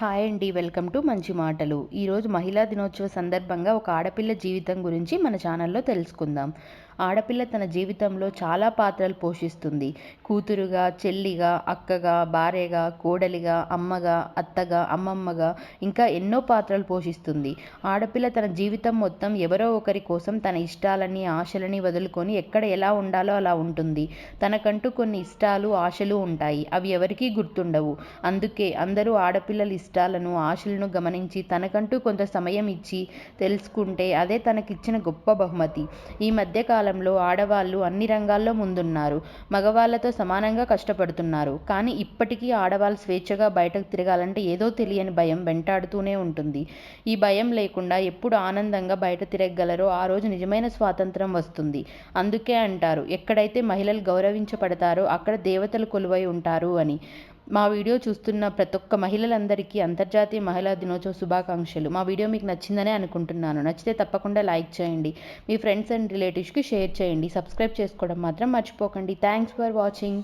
Hi అండి welcome to మంచి మాటలు. ఈరోజు మహిళా దినోత్సవ సందర్భంగా ఒక ఆడపిల్ల జీవితం గురించి మన ఛానల్లో తెలుసుకుందాం. ఆడపిల్ల తన జీవితంలో చాలా పాత్రలు పోషిస్తుంది. కూతురుగా చెల్లిగా అక్కగా భార్యగా కోడలిగా అమ్మగా అత్తగా అమ్మమ్మగా ఇంకా ఎన్నో పాత్రలు పోషిస్తుంది. ఆడపిల్ల తన జీవితం మొత్తం ఎవరో ఒకరి కోసం తన ఇష్టాలని ఆశలని వదులుకొని ఎక్కడ ఎలా ఉండాలో అలా ఉంటుంది. తనకంటూ కొన్ని ఇష్టాలు ఆశలు ఉంటాయి. అవి ఎవరికీ గుర్తుండవు. అందుకే అందరూ ఆడపిల్లలు ఇష్టాలను ఆశలను గమనించి తనకంటూ కొంత సమయం ఇచ్చి తెలుసుకుంటే అదే తనకిచ్చిన గొప్ప బహుమతి. ఈ మధ్య కాలంలో ఆడవాళ్ళు అన్ని రంగాల్లో ముందున్నారు. మగవాళ్ళతో సమానంగా కష్టపడుతున్నారు. కానీ ఇప్పటికీ ఆడవాళ్ళు స్వేచ్ఛగా బయటకు తిరగాలంటే ఏదో తెలియని భయం వెంటాడుతూనే ఉంటుంది. ఈ భయం లేకుండా ఎప్పుడు ఆనందంగా బయట తిరగలరో ఆ రోజు నిజమైన స్వాతంత్రం వస్తుంది. అందుకే అంటారు ఎక్కడైతే మహిళలు గౌరవించబడతారో అక్కడ దేవతలు కొలువై ఉంటారు అని. మా వీడియో చూస్తున్న ప్రతి ఒక్క మహిళలందరికీ అంతర్జాతీయ మహిళా దినోత్సవ శుభాకాంక్షలు. మా వీడియో మీకు నచ్చిందనే అనుకుంటున్నాను. నచ్చితే తప్పకుండా లైక్ చేయండి. మీ ఫ్రెండ్స్ అండ్ రిలేటివ్స్కి షేర్ చేయండి. సబ్స్క్రైబ్ చేసుకోవడం మాత్రం మర్చిపోకండి. Thanks for watching.